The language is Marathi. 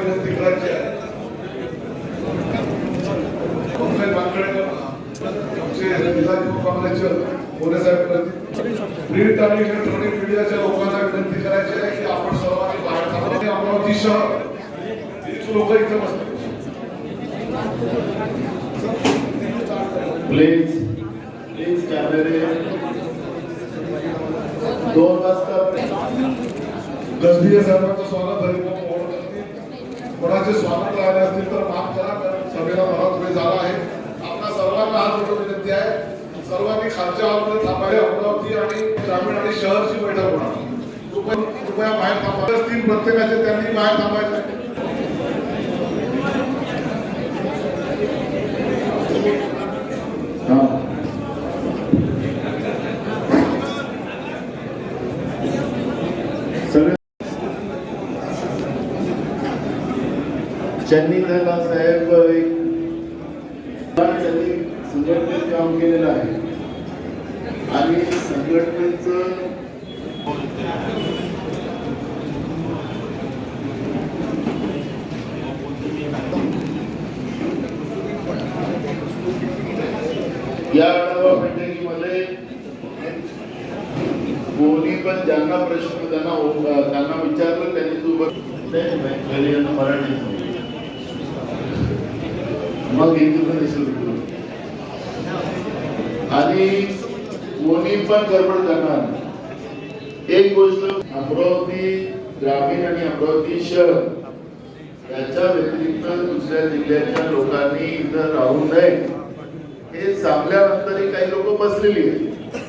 विनंती करायची आहे प्रिंट आणि इलेक्ट्रॉनिक मीडियाच्या लोकांना विनंती करायची आहे की आपण सर्वांनी बाहेर थांबा. आणि अमरावती शहर हीच लोक इथे बसतात. प्लीज प्लीज कॅमेरे दोन वाजता. गजबीय साहेबांचं स्वागत हरिभाऊ कोणाचे स्वागत राहिले असतील तर माफ करा कारण सभेला बराच वेळ झाला आहे. आपल्या सर्वांना हात जोडून विनंती आहे. सर्वांनी खालच्या हॉलमध्ये थांबायला अमरावती आणि ग्रामीण आणि शहरची बैठक होणार. कृपया बाहेर थांबा. असतील प्रत्येकाचे त्यांनी बाहेर थांबायचं आहे. हा सगळे ज्यांनी त्याला साहेब एक त्यांनी संघटनेत काम केलेलं आहे. आणि संघटनेचं या आढावा बैठकीमध्ये कोणी पण ज्यांना प्रश्न त्यांना त्यांना विचारलं त्यांनी तू बघ मराठी मग आणि कोणी पण गडबड करणार एक गोष्ट अमरावती ग्रामीण आणि अमरावती शहर याच्या व्यतिरिक्त दुसऱ्या जिल्ह्याच्या लोकांनी इथं राहू नये. हे सांगल्यानंतरही काही लोक बसलेली आहेत.